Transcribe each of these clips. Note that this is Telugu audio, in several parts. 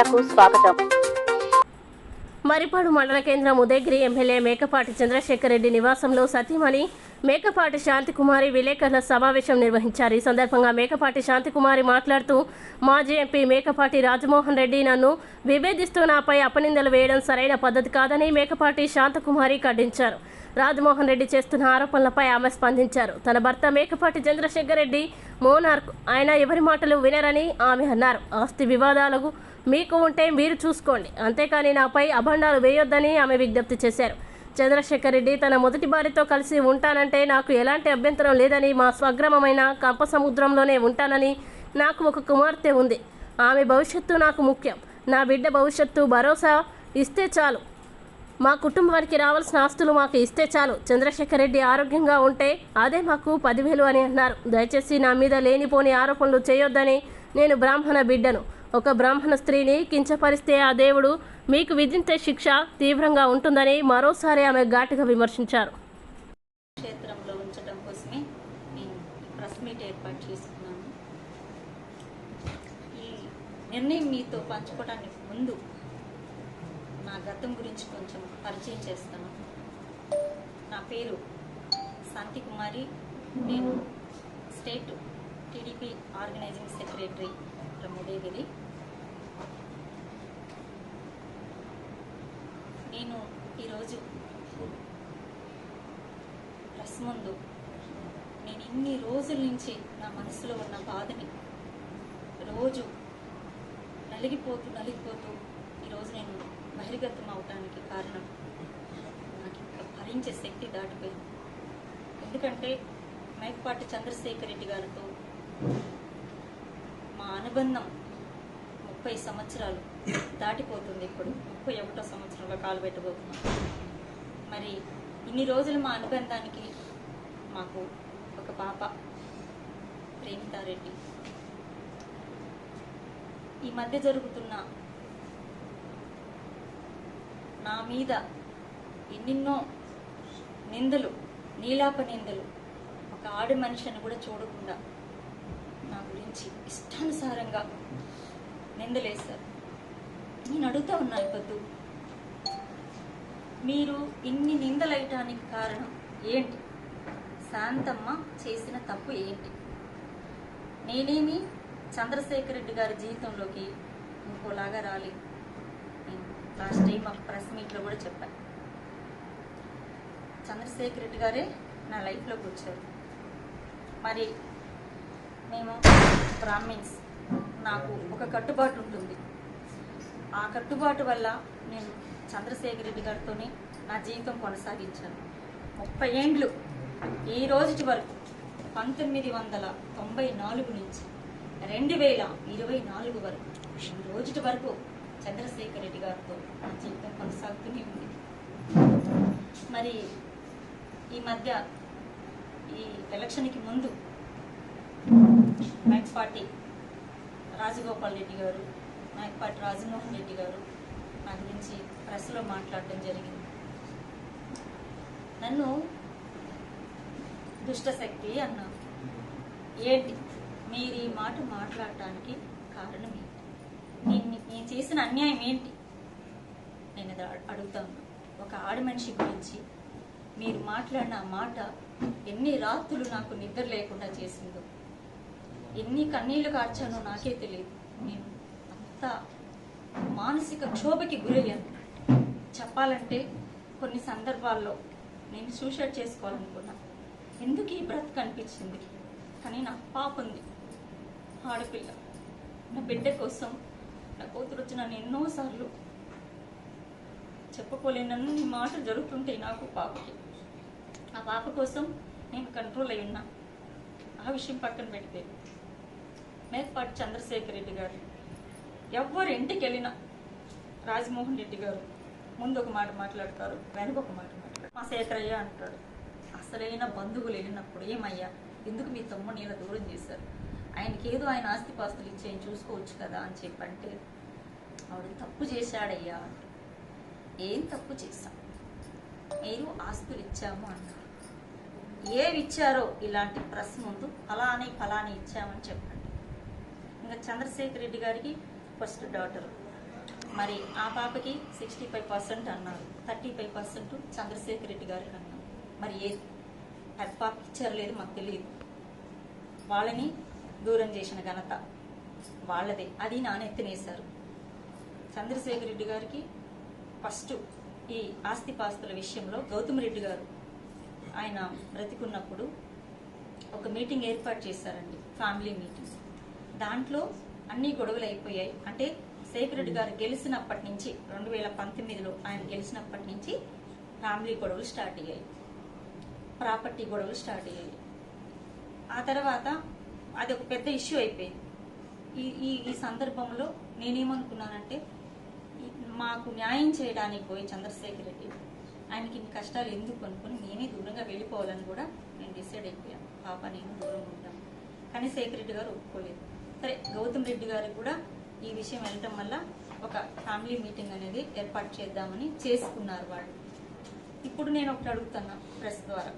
మీడియాకు స్వాగతం. మరిపాడు మండల కేంద్రం ఉదయగిరి ఎమ్మెల్యే మేకపాటి చంద్రశేఖర్ రెడ్డి నివాసంలో సతీమణి మేకపాటి శాంతికుమారి విలేకరుల సమావేశం నిర్వహించారు. ఈ సందర్భంగా మేకపాటి శాంతికుమారి మాట్లాడుతూ మాజీ ఎంపీ మేకపాటి రాజమోహన్ రెడ్డి నన్ను విభేదిస్తూ నాపై అపనిందలు వేయడం సరైన పద్ధతి కాదని మేకపాటి శాంతకుమారి ఖండించారు. రాజమోహన్ రెడ్డి చేస్తున్న ఆరోపణలపై ఆమె స్పందించారు. తన భర్త మేకపాటి చంద్రశేఖర్ రెడ్డి మోనార్క్ ఆయన ఎవరి మాటలు వినరని ఆమె అన్నారు. ఆస్తి వివాదాలకు మీకు ఉంటే మీరు చూసుకోండి. అంతేకాని నాపై అభండాలు వేయొద్దని ఆమె విజ్ఞప్తి చేశారు. చంద్రశేఖర్ రెడ్డి తన మొదటి భార్యతో కలిసి ఉంటానంటే నాకు ఎలాంటి అభ్యంతరం లేదని మా స్వగ్రామమైన కంప సముద్రంలోనే ఉంటానని నాకు ఒక కుమార్తె ఉంది. ఆమె భవిష్యత్తు నాకు ముఖ్యం. నా బిడ్డ భవిష్యత్తు భరోసా ఇస్తే చాలు. మా కుటుంబానికి రావాల్సిన ఆస్తులు మాకు ఇస్తే చాలు. చంద్రశేఖర్ రెడ్డి ఆరోగ్యంగా ఉంటే అదే మాకు పదివేలు అని అన్నారు. దయచేసి నా మీద లేనిపోని ఆరోపణలు చేయొద్దని నేను బ్రాహ్మణ బిడ్డను. ఒక బ్రాహ్మణ స్త్రీని కించపరిస్తే ఆ దేవుడు మీకు విధించే శిక్ష తీవ్రంగా ఉంటుందని మరోసారి ఆమె ఘాటుగా విమర్శించారు. క్షేత్రంలో ఉంచడం కోసమే ప్రెస్ మీట్ ఏర్పాటు చేసుకున్నాను. ఈ నిర్ణయం మీతో పంచుకోవడానికి ముందు నా గతం గురించి కొంచెం పరిచయం చేస్తాను. నా పేరు శాంతి కుమారి నేను స్టేట్ టీడీపీ ఆర్గనైజింగ్ సెక్రటరీ ప్రమోదేగిరి నేను ఈరోజు ప్రెస్ ముందు నేను ఇన్ని రోజుల నుంచి నా మనసులో ఉన్న బాధని రోజు నలిగిపోతూ నలిగిపోతూ ఈరోజు నేను బహిర్గతం అవటానికి కారణం. నాకు ఇంకా భరించే శక్తి దాటిపోయింది. ఎందుకంటే మేకపాటి చంద్రశేఖర్ రెడ్డి గారితో అనుబంధం ముప్పై సంవత్సరాలు దాటిపోతుంది ఇప్పుడు. ముప్పై ఒకటో సంవత్సరంలో కాలు పెట్టబోతున్నాం. మరి ఇన్ని రోజులు మా అనుబంధానికి మాకు ఒక పాప ప్రేమితారెడ్డి ఈ మధ్య జరుగుతున్న నా మీద ఎన్నెన్నో నిందలు నీలాప నిందలు ఒక ఆడ మనిషిని కూడా చూడకుండా నా గురించి ఇష్టానుసారంగా నిందలేశారు. నేను అడుగుతా ఉన్నాను పొద్దు. మీరు ఇన్ని నిందలయటానికి కారణం ఏంటి? శాంతమ్మ చేసిన తప్పు ఏంటి? నేనేమి చంద్రశేఖర్ రెడ్డి గారి జీవితంలోకి ఇంకోలాగా రాలేదు నేను లాస్ట్ టైం ఒక ప్రెస్ మీట్లో కూడా చెప్పాను చంద్రశేఖర్ రెడ్డి గారే నా లైఫ్లోకి వచ్చారు. మరి మేము బ్రాహ్మిన్స్. నాకు ఒక కట్టుబాటు ఉంటుంది. ఆ కట్టుబాటు వల్ల నేను చంద్రశేఖర్ రెడ్డి గారితోనే నా జీవితం కొనసాగించాను. ముప్పై ఏండ్లు ఈ రోజుటి వరకు పంతొమ్మిది వందల తొంభై నాలుగు నుంచి రెండు వేల ఇరవై నాలుగు వరకు ఈ రోజుటి వరకు చంద్రశేఖర్ రెడ్డి గారితో నా జీవితం కొనసాగుతూనే ఉంది. మరి ఈ మధ్య ఈ ఎలక్షన్కి ముందు మేకపాటి రాజగోపాల్ రెడ్డి గారు మేకపాటి రాజమోహన్ రెడ్డి గారు నా గురించి ప్రెస్లో మాట్లాడటం జరిగింది. నన్ను దుష్టశక్తి అన్నారు. ఏంటి? మీరు ఈ మాట మాట్లాడటానికి కారణం ఏంటి? నేను నేను చేసిన అన్యాయం ఏంటి? నేను అది ఒక ఆడ మనిషి గురించి మీరు మాట్లాడిన మాట ఎన్ని రాత్రులు నాకు నిద్ర లేకుండా చేసిందో ఎన్ని కన్నీళ్ళు కార్చానో నాకే తెలియదు. నేను అంత మానసిక క్షోభకి గురయ్యాను. చెప్పాలంటే కొన్ని సందర్భాల్లో నేను సూసైడ్ చేసుకోవాలనుకున్నా. ఎందుకు ఈ బ్రత్ కనిపించింది కానీ నాకు పాప ఉంది. ఆడపిల్ల. నా బిడ్డ కోసం నా కూతురు వచ్చి నన్ను ఎన్నోసార్లు చెప్పుకోలేనన్ని మాటలు జరుగుతుంటాయి నాకు పాపకి. ఆ పాప కోసం నేను కంట్రోల్ అయి ఉన్నా. ఆ విషయం పక్కన పెడితే మేకపాటి చంద్రశేఖర్ రెడ్డి గారు. ఎవ్వరు ఇంటికి వెళ్ళినా రాజమోహన్ రెడ్డి గారు ముందు ఒక మాట మాట్లాడతారు వెనక ఒక మాట మాట్లాడతారు. మా శేఖరయ్య అంటాడు అసలైన బంధువులు వెళ్ళినప్పుడు ఏమయ్యా? ఎందుకు మీ తమ్ముడిని ఇలా దూరం చేశారు? ఆయనకి ఏదో ఆయన ఆస్తిపాస్తులు ఇచ్చి ఆయన చూసుకోవచ్చు కదా అని చెప్పంటే ఆవిడ తప్పు చేశాడయ్యా ఏం తప్పు చేశాం మీరు ఆస్తులు ఇచ్చాము అన్నారు ఏవి ఇచ్చారో? ఇలాంటి ప్రశ్న ముందు ఫలాని ఫలాని ఇచ్చామని చెప్పండి. ఇంకా చంద్రశేఖర్ రెడ్డి గారికి ఫస్ట్ డాటర్. మరి ఆ పాపకి సిక్స్టీ ఫైవ్ పర్సెంట్ అన్నారు. Thirty five percent Chandrasekhar Reddy గారికి అన్నారు. మరి ఏ పెద్ద పాప ఇచ్చారు లేదు మాకు తెలియదు. వాళ్ళని దూరం చేసిన ఘనత వాళ్ళదే. అది నానెత్తినేశారు చంద్రశేఖర్ రెడ్డి గారికి ఫస్ట్ ఈ ఆస్తిపాస్తుల విషయంలో గౌతమ్ రెడ్డి గారు ఆయన బ్రతికున్నప్పుడు ఒక మీటింగ్ ఏర్పాటు చేశారండి. Family meeting. దాంట్లో అన్ని గొడవలు అయిపోయాయి. అంటే సేక్రెడ్ గారు గెలిచినప్పటి నుంచి రెండు వేల పంతొమ్మిదిలో ఆయన గెలిచినప్పటి నుంచి ఫ్యామిలీ గొడవలు స్టార్ట్ అయ్యాయి. ప్రాపర్టీ గొడవలు స్టార్ట్ అయ్యాయి. ఆ తర్వాత అది ఒక పెద్ద ఇష్యూ అయిపోయింది. ఈ ఈ ఈ సందర్భంలో నేనేమనుకున్నానంటే మాకు న్యాయం చేయడానికి పోయి చంద్రశేఖర్ రెడ్డి ఆయనకి ఇన్ని కష్టాలు ఎందుకు అనుకుని నేనే దూరంగా వెళ్ళిపోవాలని కూడా నేను డిసైడ్ అయిపోయాను పాప నేను దూరంగా ఉంటాను. కానీ శేఖర్ రెడ్డి గారు ఒప్పుకోలేదు. సరే గౌతమ్ రెడ్డి గారికి కూడా ఈ విషయం వెళ్ళటం వల్ల ఒక ఫ్యామిలీ మీటింగ్ అనేది ఏర్పాటు చేద్దామని చేసుకున్నారు వాళ్ళు. ఇప్పుడు నేను ఒకటి అడుగుతున్నా ప్రెస్ ద్వారా.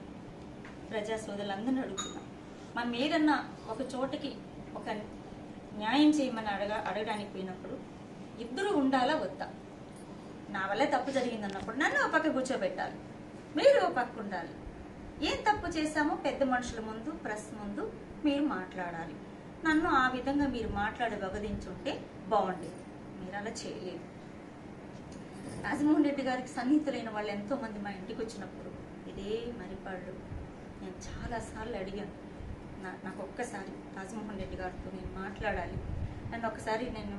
ప్రజా సోదరులందరినీ అడుగుతున్నా. మనం ఏదన్నా ఒక చోటకి ఒక న్యాయం చేయమని అడగ అడగడానికి పోయినప్పుడు ఇద్దరు ఉండాలా వద్దా? నా వల్లే తప్పు జరిగింది అన్నప్పుడు నన్ను ఒక పక్క కూర్చోబెట్టాలి. మీరు ఒక పక్క ఉండాలి. ఏం తప్పు చేశామో పెద్ద మనుషుల ముందు ప్రెస్ ముందు మీరు మాట్లాడాలి. నన్ను ఆ విధంగా మీరు మాట్లాడి వగదించుంటే బాగుండేది మీరు అలా చేయలేదు. రాజమోహన్ రెడ్డి గారికి సన్నిహితులైన వాళ్ళు ఎంతోమంది మా ఇంటికి వచ్చినప్పుడు ఇదే మరిపాళ్ళు. నేను చాలాసార్లు అడిగాను. నా నాకు ఒక్కసారి రాజమోహన్ రెడ్డి గారితో నేను మాట్లాడాలి. నన్ను ఒకసారి నేను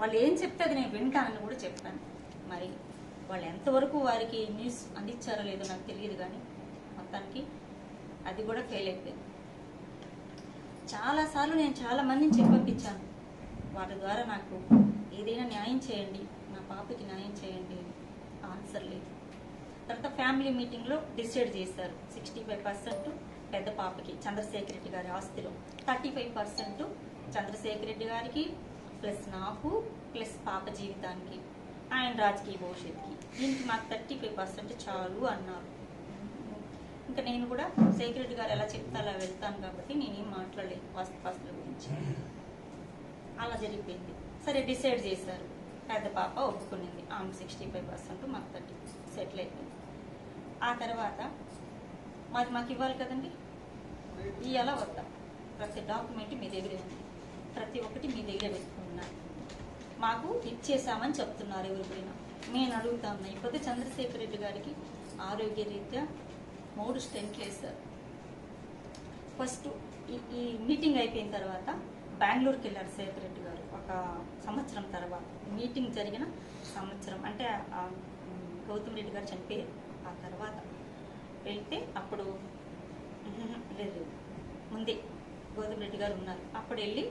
వాళ్ళు ఏం చెప్తే అది నేను వింటానని కూడా చెప్పాను. మరి వాళ్ళు ఎంతవరకు వారికి న్యూస్ అందించారో లేదో నాకు తెలియదు కానీ మొత్తానికి అది కూడా ఫెయిల్ అయిపోయింది. చాలాసార్లు నేను చాలా మందిని చెప్పపించాను వాటి ద్వారా నాకు ఏదైనా న్యాయం చేయండి నా పాపకి న్యాయం చేయండి ఆన్సర్ లేదు. తర్వాత ఫ్యామిలీ మీటింగ్లో డిసైడ్ చేశారు. సిక్స్టీ ఫైవ్ పర్సెంట్ పెద్ద పాపకి చంద్రశేఖర్ రెడ్డి గారి ఆస్తిలో. Thirty five percent Chandrasekhar Reddy గారికి ప్లస్ నాకు ప్లస్ పాప జీవితానికి ఆయన రాజకీయ భవిష్యత్తుకి. దీనికి మాకు థర్టీ ఫైవ్ పర్సెంట్ చాలు అన్నారు. ఇంకా నేను కూడా సెక్యూరిటీ గారు ఎలా చెప్తే అలా వెళ్తాను కాబట్టి నేనేం మాట్లాడలేదు ఫస్ట్ ఫస్ట్ గురించి. అలా జరిగిపోయింది. సరే డిసైడ్ చేశారు. పెద్ద పాప ఒప్పుకునింది. ఆమె సిక్స్టీ ఫైవ్ పర్సెంట్ మాకు థర్టీ సెటిల్ అయిపోయింది. ఆ తర్వాత మాది మాకు ఇవ్వాలి కదండి? ఇవాళ వద్దా? ప్రతి డాక్యుమెంట్ మీ దగ్గరే ఉంది. ప్రతి ఒక్కటి మీ దగ్గర పెట్టుకున్నారు మాకు ఇచ్చేసామని చెప్తున్నారు ఎవరికైనా. నేను అడుగుతా ఉన్నా. ఇకపోతే చంద్రశేఖర్ రెడ్డి గారికి ఆరోగ్య రీత్యా మూడు స్టెంట్లు వేశారు ఫస్ట్ ఈ ఈ మీటింగ్ అయిపోయిన తర్వాత బెంగళూరుకి వెళ్ళారు శేఖర్ రెడ్డి గారు. ఒక సంవత్సరం తర్వాత. మీటింగ్ జరిగిన సంవత్సరం. అంటే గౌతమ్ రెడ్డి గారు చనిపోయారు. ఆ తర్వాత వెళ్తే అప్పుడు లేదు ముందే గౌతమ్ రెడ్డి గారు ఉన్నారు. అప్పుడు వెళ్ళి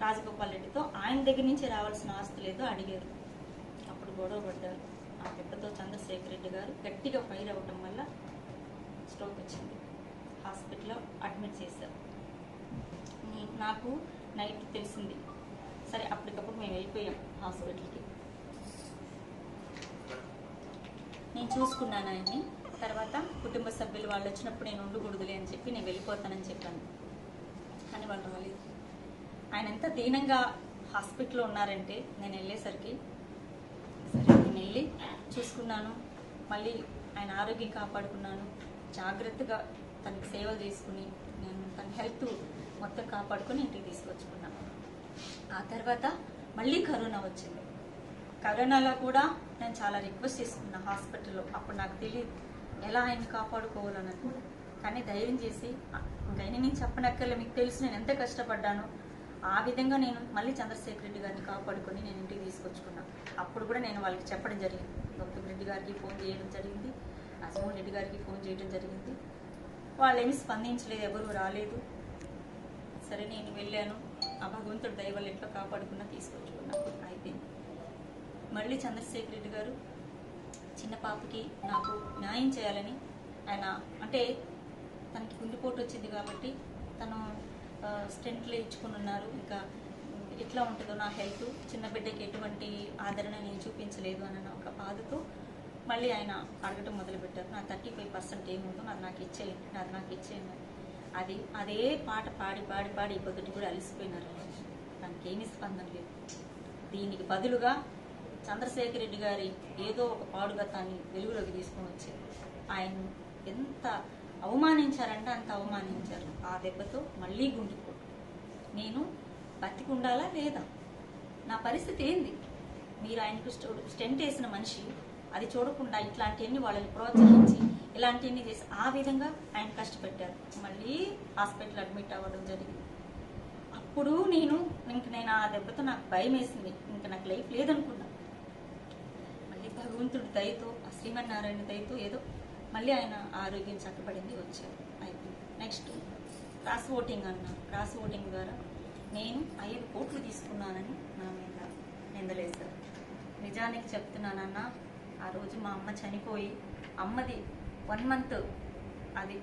రాజగోపాల్ రెడ్డితో ఆయన దగ్గర నుంచి రావాల్సిన ఆస్తులు ఏదో అడిగారు. అప్పుడు గొడవ పడ్డారు. ఆ పెద్దతో చంద్రశేఖర్ రెడ్డి గారు గట్టిగా ఫైర్ అవ్వటం వల్ల స్ట్రోక్ వచ్చింది. హాస్పిటల్లో అడ్మిట్ చేశారు. నాకు నైట్ తెలిసింది. సరే అప్పటికప్పుడు మేము వెళ్ళిపోయాం హాస్పిటల్కి. నేను చూసుకున్నాను ఆయన్ని. తర్వాత కుటుంబ సభ్యులు వాళ్ళు వచ్చినప్పుడు నేను ఉండకూడదులే అని చెప్పి నేను వెళ్ళిపోతానని చెప్పాను. కానీ వాళ్ళు రాలేదు. ఆయన ఎంత దీనంగా హాస్పిటల్లో ఉన్నారంటే నేను వెళ్ళేసరికి సరే నేను వెళ్ళి చూసుకున్నాను. మళ్ళీ ఆయన ఆరోగ్యం కాపాడుకున్నాను. జాగ్రత్తగా తనకి సేవలు చేసుకుని నేను తన హెల్త్ మొత్తం కాపాడుకొని ఇంటికి తీసుకొచ్చుకున్నాను ఆ తర్వాత మళ్ళీ కరోనా వచ్చింది. కరోనాలో కూడా నేను చాలా రిక్వెస్ట్ చేసుకున్నా హాస్పిటల్లో. అప్పుడు నాకు తెలియదు ఎలా ఆయన కాపాడుకోవాలని కానీ ధైర్యం చేసి ఇంకా ఆయన నేను చెప్పనక్కర్లే మీకు తెలుసు నేను ఎంత కష్టపడ్డానో. ఆ విధంగా నేను మళ్ళీ చంద్రశేఖర్ రెడ్డి గారిని కాపాడుకొని నేను ఇంటికి తీసుకొచ్చుకున్నాను అప్పుడు కూడా నేను వాళ్ళకి చెప్పడం జరిగింది. గౌతమ్ రెడ్డి గారికి ఫోన్ చేయడం జరిగింది. రాజమోహన్ రెడ్డి గారికి ఫోన్ చేయడం జరిగింది. వాళ్ళు ఏమి స్పందించలేదు ఎవరు రాలేదు. సరే నేను వెళ్ళాను. ఆ భగవంతుడు దయ ఎట్లా కాపాడుకున్నా తీసుకొచ్చుకున్నా. అయిపోయింది. మళ్ళీ చంద్రశేఖర్ రెడ్డి గారు చిన్న పాపకి నాకు న్యాయం చేయాలని ఆయన అంటే తనకి గుండెపోటు వచ్చింది కాబట్టి తను స్టెంట్లు ఇచ్చుకుని ఉన్నారు. ఇంకా ఎట్లా ఉంటుందో నా హెల్త్ చిన్న బిడ్డకి ఎటువంటి ఆదరణ నేను చూపించలేదు అన్న ఒక బాధతో మళ్ళీ ఆయన అడగటం మొదలుపెట్టారు. నా థర్టీ ఫైవ్ పర్సెంట్ ఏముందో అది నాకు ఇచ్చేయండి అది నాకు ఇచ్చేయండి. అది అదే పాట పాడి పాడి పాడి ఈ పొద్దుటి కూడా అలసిపోయినారు. దానికి ఏమీ స్పందన లేదు. దీనికి బదులుగా చంద్రశేఖర్ రెడ్డి గారి ఏదో ఒక పాడుగతాన్ని వెలుగులోకి తీసుకొని వచ్చి ఆయన ఎంత అవమానించారంటే అంత అవమానించారు. ఆ దెబ్బతో మళ్ళీ గుండిపో నేను బతికుండాలా లేదా? నా పరిస్థితి ఏంది? మీరు ఆయనకు స్టెంట్ వేసిన మనిషి అది చూడకుండా ఇట్లాంటివన్నీ వాళ్ళని ప్రోత్సహించి ఇలాంటివన్నీ చేసి ఆ విధంగా ఆయన కష్టపెట్టారు. మళ్ళీ హాస్పిటల్ అడ్మిట్ అవ్వడం జరిగింది. అప్పుడు నేను ఇంక నేను ఆ దెబ్బతో నాకు భయం వేసింది. ఇంక నాకు లైఫ్ లేదనుకున్నా. మళ్ళీ భగవంతుడి దయతో ఆ శ్రీమన్నారాయణ దయతో ఏదో మళ్ళీ ఆయన ఆరోగ్యం చక్కబడింది వచ్చారు. అయిపోయింది. నెక్స్ట్ క్రాస్ ఓటింగ్ అన్న. క్రాస్ ఓటింగ్ ద్వారా నేను ఐదు కోట్లు తీసుకున్నానని నా మీద నిందలేశారు. నిజానికి చెప్తున్నానన్నా ఆ రోజు మా అమ్మ చనిపోయి అమ్మది వన్ మంత్ అది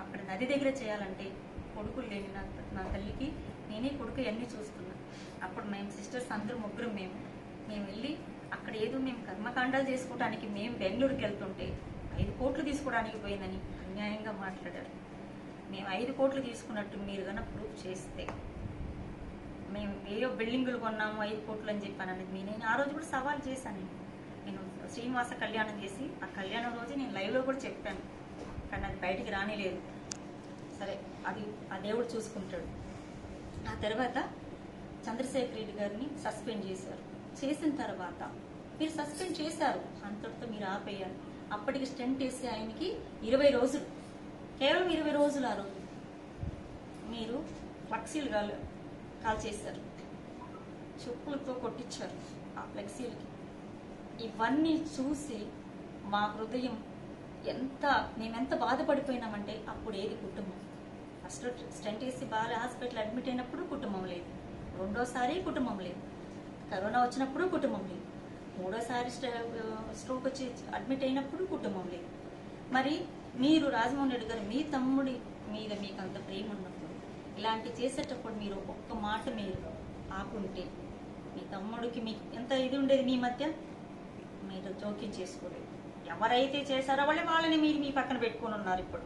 అక్కడ నది దగ్గర చేయాలంటే కొడుకులు లేని నా నా తల్లికి నేనే కొడుకు అన్నీ చూసుకున్నా. అప్పుడు మేము సిస్టర్స్ అందరూ ముగ్గురు మేము మేము వెళ్ళి అక్కడ ఏదో మేము కర్మకాండాలు చేసుకోవడానికి మేము బెంగళూరుకి వెళ్తుంటే ఐదు కోట్లు తీసుకోవడానికి పోయిందని అన్యాయంగా మాట్లాడారు. మేము ఐదు కోట్లు తీసుకున్నట్టు మీరు కన్నా ప్రూఫ్ చేస్తే మేము ఏయో బిల్డింగులు కొన్నాము ఐదు కోట్లు అని చెప్పాను అనేది నేను ఆ రోజు కూడా సవాల్ చేశాను. శ్రీనివాస కళ్యాణం చేసి ఆ కళ్యాణం రోజు నేను లైవ్లో కూడా చెప్పాను. కానీ అది బయటికి రానిలేదు. సరే అది ఆ దేవుడు చూసుకుంటాడు. ఆ తర్వాత చంద్రశేఖర్ రెడ్డి గారిని సస్పెండ్ చేశారు. చేసిన తర్వాత మీరు సస్పెండ్ చేశారు. అంతటితో మీరు ఆపేయాలి. అప్పటికి స్టెంట్ వేసి ఆయనకి ఇరవై రోజులు. కేవలం ఇరవై రోజులు ఆ రోజు మీరు ఫ్లెక్సీలు కాల్ కాల్ చేశారు. చెప్పులతో కొట్టించారు ఆ ఫ్లెక్సీలకి. ఇవన్నీ చూసి మా హృదయం ఎంత మేమెంత బాధపడిపోయినామంటే అప్పుడు ఏది కుటుంబం. ఫస్ట్ స్టెంట్ వేసి బాగా హాస్పిటల్ అడ్మిట్ అయినప్పుడు కుటుంబం లేదు. రెండోసారి కుటుంబం లేదు. కరోనా వచ్చినప్పుడు కుటుంబం లేదు. మూడోసారి స్ట్రోక్ వచ్చి అడ్మిట్ అయినప్పుడు కుటుంబం లేదు. మరి మీరు రాజమోహన్ రెడ్డి గారు మీ తమ్ముడి మీద మీకు అంత ప్రేమ ఉన్నప్పుడు ఇలాంటి చేసేటప్పుడు మీరు ఒక్క మాట మీరు ఆకుంటే మీ తమ్ముడికి మీకు ఎంత ఇది ఉండేది మీ మధ్య? మీరు జోక్యం చేసుకోలేదు. ఎవరైతే చేశారో వాళ్ళే వాళ్ళని మీరు మీ పక్కన పెట్టుకొని ఉన్నారు ఇప్పుడు.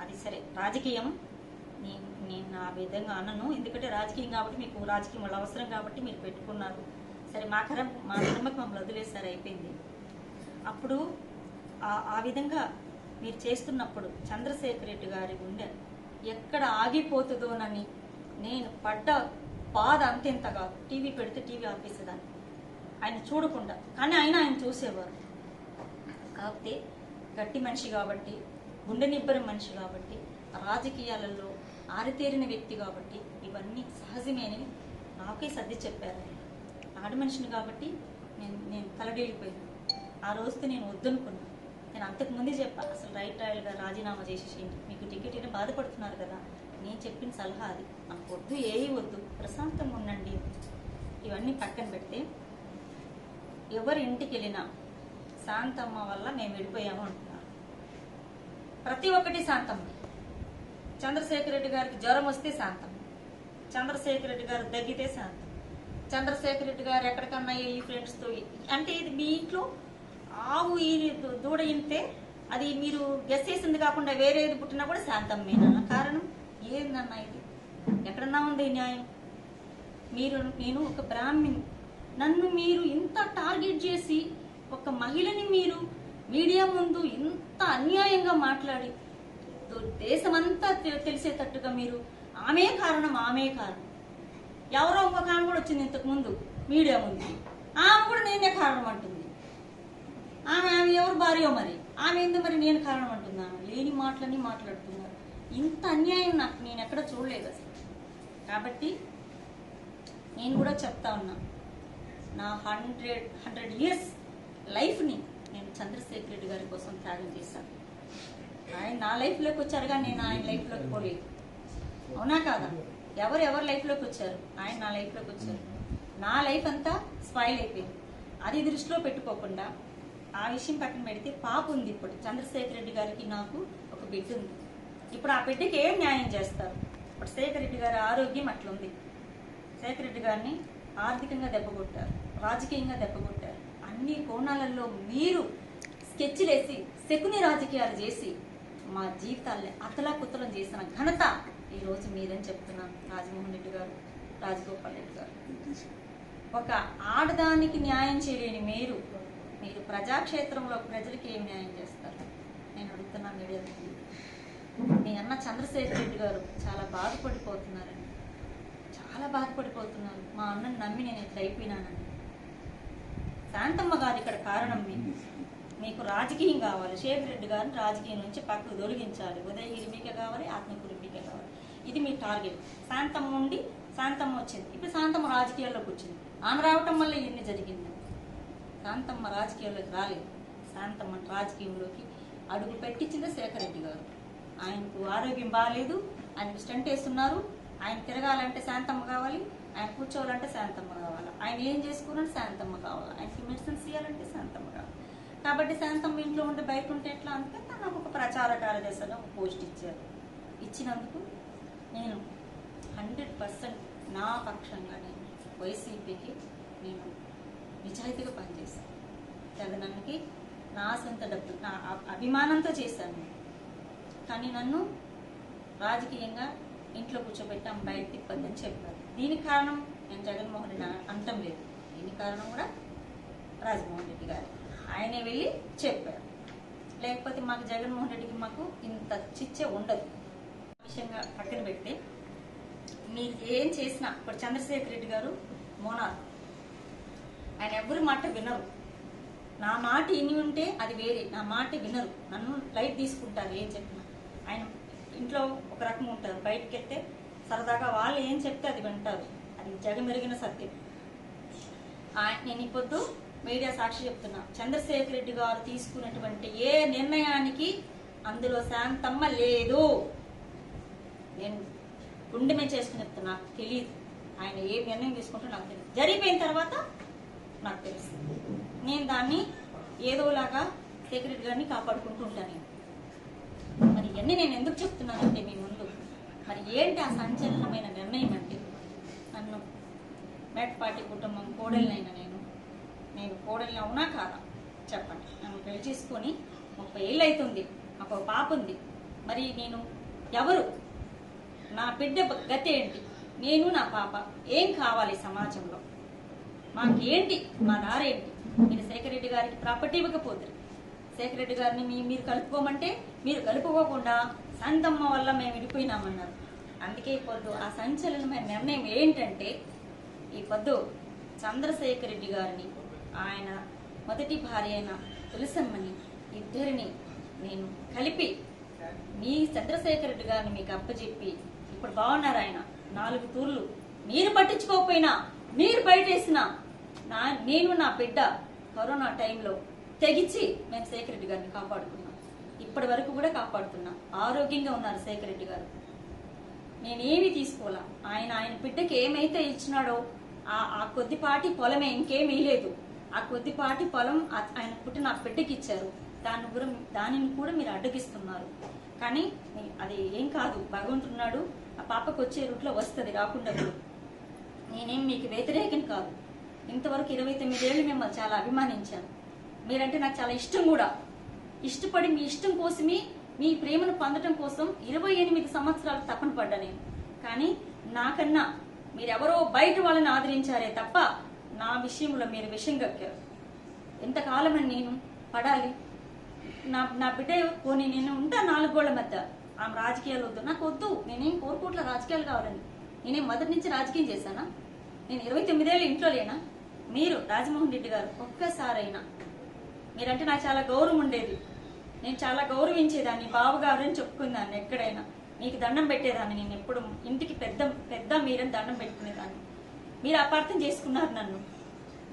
అది సరే. రాజకీయం. నేను నేను ఆ విధంగా అనను. ఎందుకంటే రాజకీయం కాబట్టి మీకు రాజకీయం వల్ల అవసరం కాబట్టి మీరు పెట్టుకున్నారు. సరే మా కరం మా కర్మకి మమ్మల్ని వదిలేసారు అయిపోయింది. అప్పుడు ఆ- ఆ విధంగా మీరు చేస్తున్నప్పుడు చంద్రశేఖర్ రెడ్డి గారి గుండె ఎక్కడ ఆగిపోతుందోనని నేను పడ్డ బాధ అంతెంత కాదు. టీవీ పెడితే టీవీ ఆపేసేదాన్ని. ఆయన చూడకుండా. కానీ ఆయన ఆయన చూసేవారు. కాకపోతే గట్టి మనిషి కాబట్టి గుండె నిబ్బరి మనిషి కాబట్టి రాజకీయాలలో ఆరితేరిన వ్యక్తి కాబట్టి ఇవన్నీ సహజమేనని నాకే సర్ది చెప్పారు ఆడి ఆడ మనిషిని కాబట్టి నేను నేను తలడేలిపోయాను ఆ రోజుతో నేను వద్దనుకున్నాను. నేను అంతకు చెప్పాను అసలు రైట్ రాయల్గా రాజీనామా చేసేసి మీకు టికెట్ అయినా బాధపడుతున్నారు కదా. నేను చెప్పిన సలహా అది. నాకు వద్దు ఏవి వద్దు. ప్రశాంతంగా ఉండండి. ఇవన్నీ పక్కన పెడితే ఎవరి ఇంటికి వెళ్ళినా శాంతమ్మ వల్ల మేము విడిపోయాము అంటున్నారు. ప్రతి ఒక్కటి శాంతమ్మ. చంద్రశేఖర్ రెడ్డి గారికి జ్వరం వస్తే శాంతం చంద్రశేఖర్ రెడ్డి గారు దగ్గితే శాంతం చంద్రశేఖర్ రెడ్డి గారు ఎక్కడికన్నా ఈ ఫ్రెండ్స్తో అంటే ఇది మీ ఇంట్లో ఆవు ఈ దూడ ఇంతే అది మీరు గెస్ చేసింది కాకుండా వేరేది పుట్టినా కూడా శాంతమ్మేనా? కారణం ఏందన్నా ఇది? ఎక్కడన్నా ఉంది న్యాయం? మీరు నేను ఒక బ్రాహ్మిన్ నన్ను మీరు ఇంత టార్గెట్ చేసి ఒక మహిళని మీరు మీడియా ముందు ఇంత అన్యాయంగా మాట్లాడి దేశమంతా తె- తెలిసేటట్టుగా మీరు ఆమె కారణం ఆమె కారణం. ఎవరో ఇంకొక ఆమె కూడా వచ్చింది ఇంతకు ముందు మీడియా ముందు. ఆమె కూడా నేనే కారణం అంటుంది. ఆమె ఆమె ఎవరు భార్యో మరి? ఆమె ఏందో మరి నేను కారణం అంటున్నాను లేని మాటలని మాట్లాడుతున్నారు. ఇంత అన్యాయం నాకు నేను ఎక్కడ చూడలేదు అసలు. కాబట్టి నేను కూడా చెప్తా ఉన్నా. నా హండ్రెడ్ హండ్రెడ్ ఇయర్స్ లైఫ్ని నేను చంద్రశేఖర్ రెడ్డి గారి కోసం త్యాగం చేశాను. ఆయన నా లైఫ్లోకి వచ్చారు కానీ నేను ఆయన లైఫ్లోకి పోలేదు. అవునా కాదా? ఎవరు ఎవరు లైఫ్లోకి వచ్చారు? ఆయన నా లైఫ్లోకి వచ్చారు. నా లైఫ్ అంతా స్పాయిల్ అయిపోయింది. అది దృష్టిలో పెట్టుకోకుండా ఆ విషయం పక్కన పెడితే పాప ఉంది ఇప్పుడు చంద్రశేఖర్ రెడ్డి గారికి నాకు ఒక బిడ్డ ఉంది. ఇప్పుడు ఆ బిడ్డకి ఏం న్యాయం చేస్తారు? ఇప్పుడు శేఖర్ రెడ్డి గారి ఆరోగ్యం అట్లుంది. శేఖర్ రెడ్డి గారిని ఆర్థికంగా దెబ్బకొట్టారు రాజకీయంగా దెబ్బకొట్టారు అన్ని కోణాలలో మీరు స్కెచ్లేసి శకుని రాజకీయాలు చేసి మా జీవితాల్ని అతలాకుతలం చేసిన ఘనత ఈరోజు మీరని మీదని చెప్తున్నాను రాజమోహన్ రెడ్డి గారు రాజగోపాల్ రెడ్డి గారు. ఒక ఆడదానికి న్యాయం చేయలేని మీరు మీరు ప్రజాక్షేత్రంలో ప్రజలకి ఏం న్యాయం చేస్తారు? నేను అడుగుతున్నా మీడియా మీ అన్న చంద్రశేఖర్ రెడ్డి గారు చాలా బాధపడిపోతున్నారండి. చాలా బాధపడిపోతున్నారు మా అన్నను నమ్మి నేను ఇట్లా అయిపోయినానని. శాంతమ్మ గారు ఇక్కడ కారణం మీకు మీకు రాజకీయం కావాలి. శేఖర్ రెడ్డి గారిని రాజకీయం నుంచి పక్కకు తొలగించాలి. ఉదయగిరి మీకే కావాలి ఆత్మకూరి మీకే కావాలి. ఇది మీ టార్గెట్. శాంతమ్మ ఉండి శాంతమ్మ వచ్చింది. ఇప్పుడు శాంతమ్మ రాజకీయాల్లోకి వచ్చింది. ఆమె రావటం వల్ల ఇన్ని జరిగింది. శాంతమ్మ రాజకీయాల్లోకి రాలేదు. శాంతమ్మ రాజకీయంలోకి అడుగు పెట్టించింది శేఖర్ రెడ్డి గారు. ఆయనకు ఆరోగ్యం బాగాలేదు ఆయనకు స్టంట్ వేస్తున్నారు. ఆయన తిరగాలంటే శాంతమ్మ కావాలి ఆయన కూర్చోవాలంటే శాంతమ్మ కావాలి ఆయన ఏం చేసుకోవాలంటే శాంతమ్మ కావాలి ఆయనకి మెడిసిన్స్ ఇవ్వాలంటే శాంతమ్మ కావాలి. కాబట్టి శాంతమ్మ ఇంట్లో ఉంటే బయట ఉంటే ఎట్లా అంటే నాకు ఒక ప్రచార కార్యదర్శిగా ఒక పోస్ట్ ఇచ్చారు. ఇచ్చినందుకు నేను హండ్రెడ్ పర్సెంట్ నా పక్షంగా నేను వైసీపీకి నేను నిజాయితీగా పనిచేశాను. జగనన్నకి నా సొంత డబ్బు నా అభిమానంతో చేశాను. కానీ నన్ను రాజకీయంగా ఇంట్లో కూర్చోబెట్టి బయట తిప్పద్దని చెప్పారు. దీనికి కారణం నేను జగన్మోహన్ రెడ్డి అంతం లేదు. దీనికి కారణం కూడా రాజమోహన్ రెడ్డి గారు. ఆయనే వెళ్ళి చెప్పారు. లేకపోతే మాకు జగన్మోహన్ రెడ్డికి మాకు ఇంత చిచ్చే ఉండదు. విషయంగా పక్కన పెడితే మీరు ఏం చేసినా ఇప్పుడు చంద్రశేఖర్ రెడ్డి గారు మోనార్. ఆయన ఎవరి మాట వినరు. నా మాట ఇని ఉంటే అది వేరే. నా మాట వినరు. నన్ను లైట్ తీసుకుంటారు ఏం చెప్పినా. ఆయన ఇంట్లో ఒక రకం ఉంటారు బయటకు వెళ్తే సరదాగా వాళ్ళు ఏం చెప్తే అది వింటారు. అది జగమెరిగిన సత్యం. ఆయన నేను ఈ పొద్దు మీడియా సాక్షి చెప్తున్నా. చంద్రశేఖర్ రెడ్డి గారు తీసుకున్నటువంటి ఏ నిర్ణయానికి అందులో శాంతమ్మ లేదు. నేను గుండె మీద చేసుకుని చెప్తున్నా. నాకు తెలియదు ఆయన ఏ నిర్ణయం తీసుకుంటే నాకు తెలియదు జరిగిపోయిన తర్వాత నాకు తెలుస్తుంది నేను దాన్ని ఏదోలాగా సెక్రటరీ గారిని కాపాడుకుంటూ ఉంటాను నేను. ఇవన్నీ నేను ఎందుకు చెప్తున్నానంటే మీ ముందు. మరి ఏంటి ఆ సంచలనమైన నిర్ణయం అంటే? నన్ను మేటపాటి కుటుంబం కోడలినైనా నేను. నేను కోడలిని అవునా కాదా? చెప్పండి. నన్ను పెళ్ళి చేసుకొని ముప్పై ఏళ్ళు అవుతుంది ఒక పాప ఉంది. మరి నేను ఎవరు? నా బిడ్డ గతి ఏంటి? నేను నా పాప ఏం కావాలి సమాజంలో? మాకేంటి? మా దారేంటి? మీరు శేఖర్ రెడ్డి గారికి ప్రాపర్టీ ఇవ్వకపోతారు శేఖర్ రెడ్డి గారిని మీ మీరు కలుపుకోమంటే మీరు కలుపుకోకుండా సంతమ్మ వల్ల మేము విడిపోయినామన్నారు. అందుకే ఈ పొద్దు ఆ సంచలనమైన నిర్ణయం ఏంటంటే ఈ పొద్దు చంద్రశేఖర్ రెడ్డి గారిని ఆయన మొదటి భార్య అయిన తులసమ్మని ఇద్దరిని నేను కలిపి మీ చంద్రశేఖర్ రెడ్డి గారిని మీకు అప్పచెప్పి ఇప్పుడు బాగున్నారు ఆయన. నాలుగు తూర్లు. మీరు పట్టించుకోకపోయినా మీరు బయటేసిన నా నేను నా బిడ్డ కరోనా టైంలో తెగించి మేము శేఖర్ రెడ్డి గారిని కాపాడుకున్నాం. ఇప్పటి వరకు కూడా కాపాడుతున్నాం. ఆరోగ్యంగా ఉన్నారు శేఖర్ రెడ్డి గారు. నేనేమి తీసుకోవాలా? ఆయన ఆయన బిడ్డకి ఏమైతే ఇచ్చినాడో ఆ కొద్దిపాటి పొలమే ఇంకేమీ లేదు. ఆ కొద్దిపాటి పొలం ఆయన పుట్టిన ఆ బిడ్డకి ఇచ్చారు. దాన్ని కూడా దానిని కూడా మీరు అడ్డగిస్తున్నారు. కానీ అది ఏం కాదు. భగవంతున్నాడు ఆ పాపకు వచ్చే రూట్లో వస్తుంది రాకుండా నేనేం మీకు వ్యతిరేకం కాదు. ఇంతవరకు ఇరవై తొమ్మిదేళ్ళు మిమ్మల్ని చాలా అభిమానించాను. మీరంటే నాకు చాలా ఇష్టం కూడా. ఇష్టపడి మీ ఇష్టం కోసమే మీ ప్రేమను పొందడం కోసం ఇరవై ఎనిమిది సంవత్సరాలు తపన పడ్డా నేను. కానీ నాకన్నా మీరెవరో బయట వాళ్ళని ఆదరించారే తప్ప నా విషయంలో మీరు విషయం కక్కారు. ఎంతకాలమని నేను పడాలి? నా నా బిడ్డ పోనీ నేను ఉంటా నాలుగు గోళ్ళ మధ్య. ఆమె రాజకీయాలు వద్దు. నాకు వద్దు. నేనేం కోరుకోట్ల రాజకీయాలు కావాలని. నేనేం మొదటి నుంచి రాజకీయం చేశానా? నేను ఇరవై తొమ్మిదేళ్ళు ఇంట్లో లేనా? మీరు రాజమోహన్ రెడ్డి గారు ఒక్కసారైనా మీరంటే నాకు చాలా గౌరవం ఉండేది. నేను చాలా గౌరవించేదాన్ని బావగారు అని చెప్పుకునేదాన్ని ఎక్కడైనా. మీకు దండం పెట్టేదాన్ని నేను ఎప్పుడు ఇంటికి పెద్ద పెద్ద మీరని దండం పెట్టుకునేదాన్ని. మీరు అపార్థం చేసుకున్నారు నన్ను.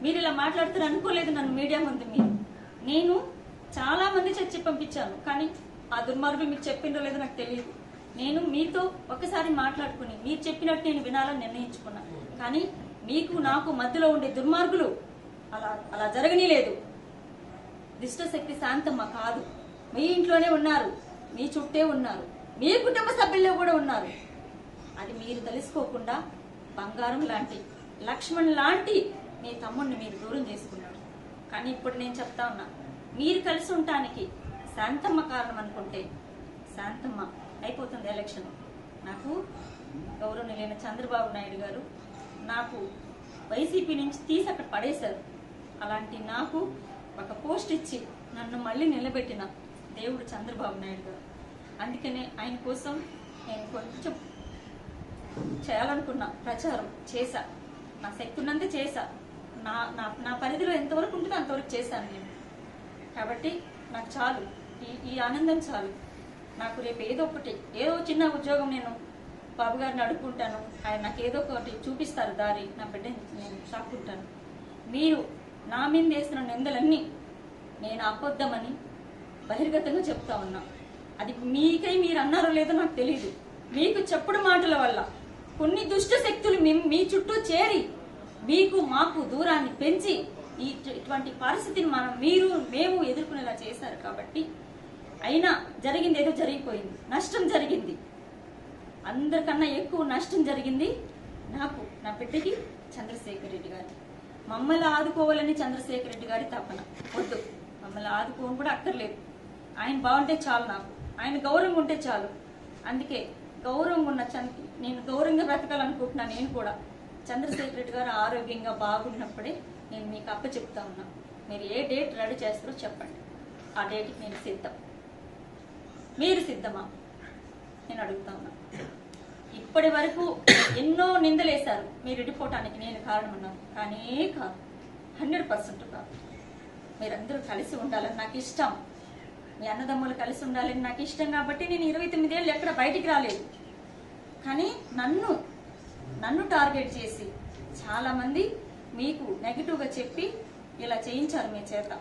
మీరు ఇలా మాట్లాడుతారు అనుకోలేదు నన్ను మీడియా ముందు మీరు. నేను చాలా మంది చచ్చి పంపించాను కానీ ఆ దుర్మార్గులు మీకు చెప్పిందో లేదో నాకు తెలియదు నేను మీతో ఒకసారి మాట్లాడుకుని మీరు చెప్పినట్టు నేను వినాలని నిర్ణయించుకున్నాను కానీ మీకు నాకు మధ్యలో ఉండే దుర్మార్గులు అలా అలా జరగనీ లేదు దుష్టశక్తి శాంతమ్మ కాదు. మీ ఇంట్లోనే ఉన్నారు మీ చుట్టే ఉన్నారు మీ కుటుంబ సభ్యుల్లో కూడా ఉన్నారు. అది మీరు తెలుసుకోకుండా బంగారం లాంటి లక్ష్మణ్ లాంటి మీ తమ్ముడిని మీరు దూరం చేసుకున్నారు. కానీ ఇప్పుడు నేను చెప్తా ఉన్నా మీరు కలిసి ఉండటానికి శాంతమ్మ కారణం అనుకుంటే శాంతమ్మ అయిపోతుంది ఎలక్షన్. నాకు గౌరవనీయులైన చంద్రబాబు నాయుడు గారు నాకు వైసీపీ నుంచి తీసి అక్కడ పడేశారు. అలాంటి నాకు ఒక పోస్ట్ ఇచ్చి నన్ను మళ్ళీ నిలబెట్టిన దేవుడు చంద్రబాబు నాయుడు గారు. అందుకనే ఆయన కోసం నేను కొంచెం చేయాలనుకున్నా ప్రచారం చేశా. నా శక్తి ఉన్నంత చేశా. నా నా నా పరిధిలో ఎంతవరకు ఉంటుందో అంతవరకు చేశాను నేను. కాబట్టి నాకు చాలు. ఈ ఈ ఆనందం చాలు. నాకు రేపు ఏదో ఒకటి ఏదో చిన్న ఉద్యోగం నేను బాబు గారిని అడుక్కుంటాను. ఆయన నాకు ఏదో ఒకటి చూపిస్తారు దారి. నా బిడ్డని నేను సాక్కుంటాను మీరు నా మీద వేసిన నిందలన్నీ నేను అబద్ధమని బహిర్గతంగా చెప్తా ఉన్నా. అది మీకై మీరు అన్నారో లేదో నాకు తెలియదు మీకు చెప్పుడు మాటల వల్ల కొన్ని దుష్ట శక్తులు మీ- మీ చుట్టూ చేరి మీకు మాకు దూరాన్ని పెంచి ఈ ఇటువంటి పరిస్థితిని మనం మీరు మేము ఎదుర్కొనేలా చేశారు కాబట్టి అయినా జరిగింది ఏదో జరిగిపోయింది. నష్టం జరిగింది. అందరికన్నా ఎక్కువ నష్టం జరిగింది నాకు నా బిడ్డకి చంద్రశేఖర్ రెడ్డి గారికి మమ్మల్ని ఆదుకోవాలని చంద్రశేఖర్ రెడ్డి గారి తపన. వద్దు. మమ్మల్ని ఆదుకోవడం కూడా అక్కర్లేదు. ఆయన బాగుంటే చాలు నాకు. ఆయన గౌరవం ఉంటే చాలు. అందుకే గౌరవం ఉన్న చంద్ర నేను గౌరవంగా బ్రతకాలనుకుంటున్నాను నేను కూడా. చంద్రశేఖర్ రెడ్డి గారు ఆరోగ్యంగా బాగున్నప్పుడే నేను మీకు అప్ప చెప్తా ఉన్నా. మీరు ఏ డేట్ రెడీ చేస్తారో చెప్పండి. ఆ డేట్కి నేను సిద్ధం. మీరు సిద్ధమా? నేను అడుగుతా ఉన్నా. ఇప్పటి వరకు ఎన్నో నిందలేశారు. మీరు విడిపోవటానికి నేను కారణమన్నాను. కానీ కాదు. హండ్రెడ్ పర్సెంట్ కాదు. మీరందరూ కలిసి ఉండాలని నాకు ఇష్టం. మీ అన్నదమ్ములు కలిసి ఉండాలని నాకు ఇష్టం కాబట్టి నేను ఇరవై తొమ్మిదేళ్ళు ఎక్కడ బయటికి రాలేదు. కానీ నన్ను నన్ను టార్గెట్ చేసి చాలామంది మీకు నెగిటివ్గా చెప్పి ఇలా చేయించారు మీ చేత.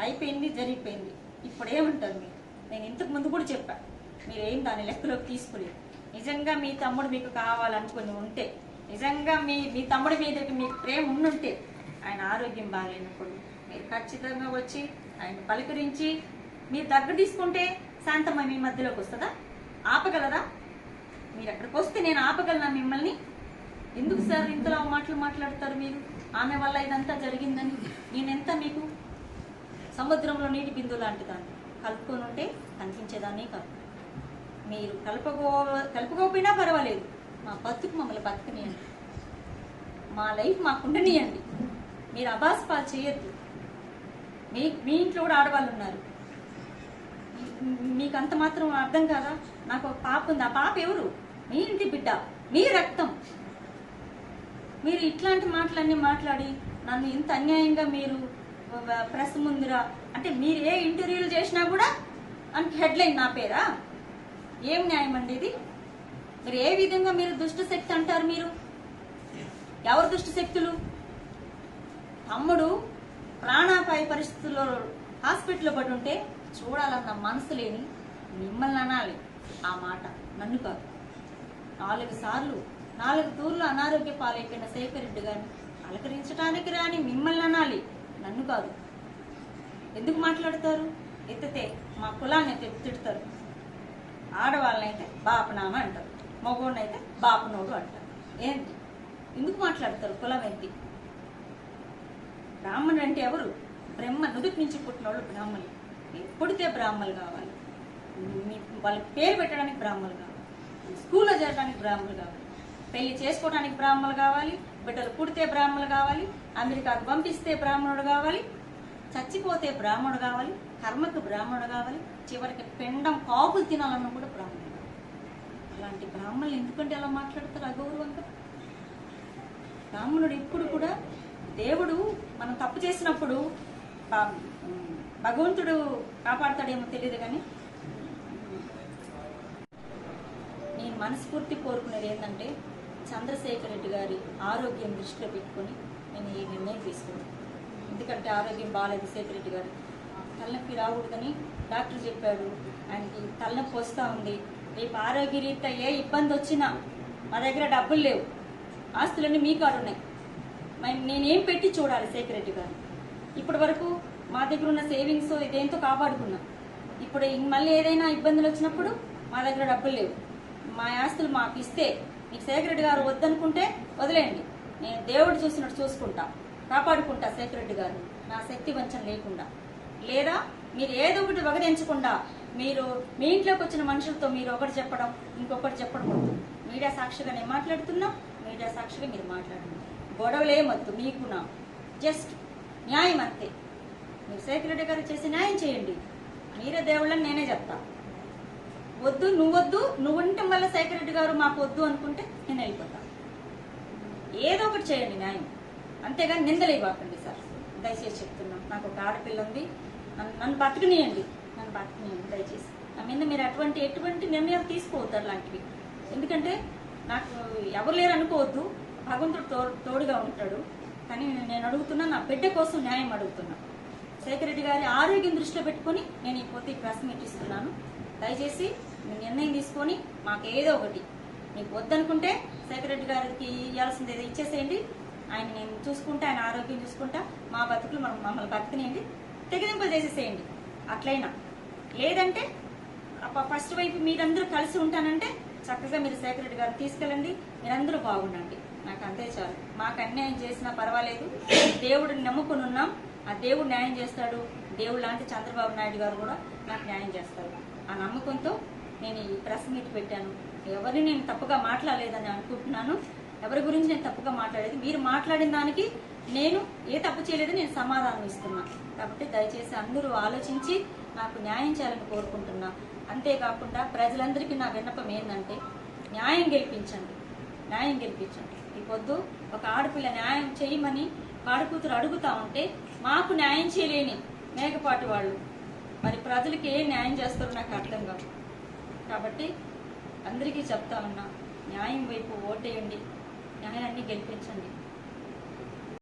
అయిపోయింది జరిగిపోయింది. ఇప్పుడు ఏమంటారు మీరు? నేను ఇంతకు ముందు కూడా చెప్పాను మీరేం దాని లెక్కలోకి తీసుకోలేదు నిజంగా మీ తమ్ముడు మీకు కావాలనుకుని ఉంటే నిజంగా మీ మీ తమ్ముడి మీద మీకు ప్రేమ ఉండుంటే ఆయన ఆరోగ్యం బాగాలేనప్పుడు మీరు ఖచ్చితంగా వచ్చి ఆయన పలకరించి మీరు దగ్గర తీసుకుంటే శాంతమ్మ మీ మధ్యలోకి వస్తుందా? ఆపగలరా మీరు అక్కడికి వస్తే నేను ఆపగలనా మిమ్మల్ని? ఎందుకు సార్ ఇంతలో మాటలు మాట్లాడతారు మీరు? ఆమె వల్ల ఇదంతా జరిగిందని నేనెంత మీకు సముద్రంలో నీటి బిందు లాంటి దాన్ని కలుపుకొని ఉంటే కనిపించేదాన్ని కాదు. మీరు కలుపుకో కలుపుకోకపోయినా పర్వాలేదు. మా బతుకు మమ్మల్ని బతుకునియండి. మా లైఫ్ మాకు ఉండనియండి. మీరు అబాస్ పాలు చేయొద్దు. మీ మీ ఇంట్లో కూడా ఆడవాళ్ళు ఉన్నారు. మీకు అంత మాత్రం అర్థం కాదా? నాకు ఒక పాప ఉంది. ఆ పాప ఎవరు? మీ ఇంటి బిడ్డ. మీ రక్తం. మీరు ఇట్లాంటి మాటలన్నీ మాట్లాడి నన్ను ఇంత అన్యాయంగా మీరు ప్రెస్ ముందురా. అంటే మీరు ఏ ఇంటర్వ్యూలు చేసినా కూడా అంటే హెడ్లైన్ నా పేరా? ఏం న్యాయం అండి ఇది? మీరు ఏ విధంగా మీరు దుష్ట శక్తి అంటారు మీరు? ఎవరు దుష్ట శక్తులు? తమ్ముడు ప్రాణాపాయ పరిస్థితుల్లో హాస్పిటల్లో పడి ఉంటే చూడాలన్న మనసు లేని మిమ్మల్ని అనాలి. ఆ మాట నన్ను కాదు. నాలుగు సార్లు నాలుగు తూర్లు అనారోగ్య పాలైపోయిన శేఖర్ రెడ్డి గారిని అలకరించడానికి రాని మిమ్మల్ని అనాలి. నన్ను కాదు. ఎందుకు మాట్లాడతారు? ఎత్తితే మా కులాన్ని తిడతారు. ఆడవాళ్ళనైతే బాపనామ అంటారు. మగోడినైతే బాపనోడు అంటారు. ఏంటి? ఎందుకు మాట్లాడతారు కులం ఏంటి? బ్రాహ్మణుడు అంటే ఎవరు? బ్రహ్మ నుదుటి నుంచి పుట్టిన వాళ్ళు బ్రాహ్మణులు. పుడితే బ్రాహ్మణులు కావాలి. మీ వాళ్ళకి పేరు పెట్టడానికి బ్రాహ్మణులు కావాలి. స్కూల్లో చేరడానికి బ్రాహ్మణులు కావాలి. పెళ్ళి చేసుకోవడానికి బ్రాహ్మణులు కావాలి. బిడ్డలు పుడితే బ్రాహ్మణులు కావాలి. అమెరికాకు పంపిస్తే బ్రాహ్మణుడు కావాలి. చచ్చిపోతే బ్రాహ్మణుడు కావాలి. కర్మకు బ్రాహ్మణుడు కావాలి చివరికి పిండం కాపులు తినాలన్నా కూడా బ్రాహ్మణుడు అలాంటి బ్రాహ్మణులు ఎందుకంటే అలా మాట్లాడతారు అగౌరవంగా బ్రాహ్మణుడు ఎప్పుడు కూడా దేవుడు మనం తప్పు చేసినప్పుడు భగవంతుడు కాపాడతాడేమో తెలియదు కానీ నేను మనస్ఫూర్తి కోరుకునేది ఏంటంటే చంద్రశేఖర్ రెడ్డి గారి ఆరోగ్యం దృష్టిలో పెట్టుకొని నేను ఈ నిర్ణయం తీసుకున్నాను. ఎందుకంటే ఆరోగ్యం బాగాలేదు శేఖర్ రెడ్డి గారికి తలనొప్పి రాకూడదని డాక్టర్ చెప్పాడు. ఆయనకి తలనొప్పి వస్తూ ఉంది. రేపు ఆరోగ్య ఏ ఇబ్బంది వచ్చినా మా దగ్గర డబ్బులు లేవు. ఆస్తులన్నీ మీ కాడు ఉన్నాయి. మరి నేనేం పెట్టి చూడాలి శేఖర్ రెడ్డి గారు? ఇప్పటి వరకు మా దగ్గర ఉన్న సేవింగ్స్ ఇదేంతో కాపాడుకున్నాం. ఇప్పుడు మళ్ళీ ఏదైనా ఇబ్బందులు వచ్చినప్పుడు మా దగ్గర డబ్బులు లేవు. మా ఆస్తులు మాకు ఇస్తే మీకు శేఖర్ రెడ్డి గారు వద్దనుకుంటే వదిలేయండి. నేను దేవుడు చూసినట్టు చూసుకుంటా. కాపాడుకుంటా శేఖర్ రెడ్డి గారు. నా శక్తి వంచన లేకుండా. లేదా మీరు ఏదో ఒకటి వగరించకుండా మీరు మీ ఇంట్లోకి వచ్చిన మనుషులతో మీరు ఒకటి చెప్పడం ఇంకొకటి చెప్పడం వద్దు. మీడియా సాక్షిగా నేను మాట్లాడుతున్నా మీడియా సాక్షిగా మీరు మాట్లాడండి. గొడవలేమొద్దు మీకు నా. జస్ట్ న్యాయం అంతే. మీరు సెక్రటరీ గారు చేసి న్యాయం చేయండి. మీరే దేవుళ్ళని నేనే చెప్తా. వద్దు నువ్వొద్దు నువ్వు ఉండటం వల్ల సెక్రటరీ గారు మాకు వద్దు అనుకుంటే నేను వెళ్ళిపోతా. ఏదో ఒకటి చేయండి న్యాయం. అంతేగాని నిందలు ఇవ్వకండి సార్. దయచేసి చెప్తున్నాం నాకు ఒక ఆడపిల్ల ఉంది. నన్ను నన్ను బతకనియండి. నన్ను బతకనియండి దయచేసి. నా మీద మీరు అటువంటి ఎటువంటి నిర్ణయాలు తీసుకోవద్దు అలాంటివి. ఎందుకంటే నాకు ఎవరు లేరు అనుకోవద్దు. భగవంతుడు తో తోడుగా ఉంటాడు. కానీ నేను- అడుగుతున్నా నా బిడ్డ కోసం న్యాయం అడుగుతున్నా. శేఖరెడ్డి గారి ఆరోగ్యం దృష్టిలో పెట్టుకొని నేను ఈ పోతే ప్రెస్ మీట్ ఇస్తున్నాను. దయచేసి నిర్ణయం తీసుకొని మాకు ఏదో ఒకటి. మీకు వద్దనుకుంటే శేఖరెడ్డి గారికి ఇవ్వాల్సింది ఏదో ఇచ్చేసేయండి. ఆయన నేను చూసుకుంటా ఆయన ఆరోగ్యం చూసుకుంటా. మా బతుకులు మనం మమ్మల్ని బతకనియండి. తెగదింపులు చేసేసేయండి. అట్లయినా. లేదంటే ఫస్ట్ వైపు మీరందరూ కలిసి ఉంటానంటే చక్కగా మీరు సేకరెడ్డి గారు తీసుకెళ్ళండి మీరందరూ బాగుండండి. నాకు అంతే చాలు. మాకు అన్యాయం చేసినా పర్వాలేదు. దేవుడిని నమ్ముకుని ఉన్నాం ఆ దేవుడు న్యాయం చేస్తాడు. దేవుడు లాంటి చంద్రబాబు నాయుడు గారు కూడా నాకు న్యాయం చేస్తారు. ఆ నమ్మకంతో నేను ఈ ప్రెస్ మీట్ పెట్టాను. ఎవరిని నేను తప్పుగా మాట్లాడలేదని అనుకుంటున్నాను. ఎవరి గురించి నేను తప్పుగా మాట్లాడేది మీరు మాట్లాడిన దానికి నేను ఏ తప్పు చేయలేదని నేను సమాధానం ఇస్తున్నా. కాబట్టి దయచేసి అందరూ ఆలోచించి నాకు న్యాయం చేయాలని కోరుకుంటున్నా. అంతేకాకుండా ప్రజలందరికీ నా విన్నపం ఏంటంటే న్యాయం గెలిపించండి. న్యాయం గెలిపించండి. ఈ పొద్దు ఒక ఆడపిల్ల న్యాయం చేయమని ఆడకూతురు అడుగుతా ఉంటే మాకు న్యాయం చేయలేని మేకపాటి వాళ్ళు. మరి ప్రజలకి ఏ న్యాయం చేస్తారో నాకు అర్థం కాదు. కాబట్టి అందరికీ చెప్తా ఉన్నా న్యాయం వైపు ఓటేయండి. న్యాయాన్ని గెలిపించండి.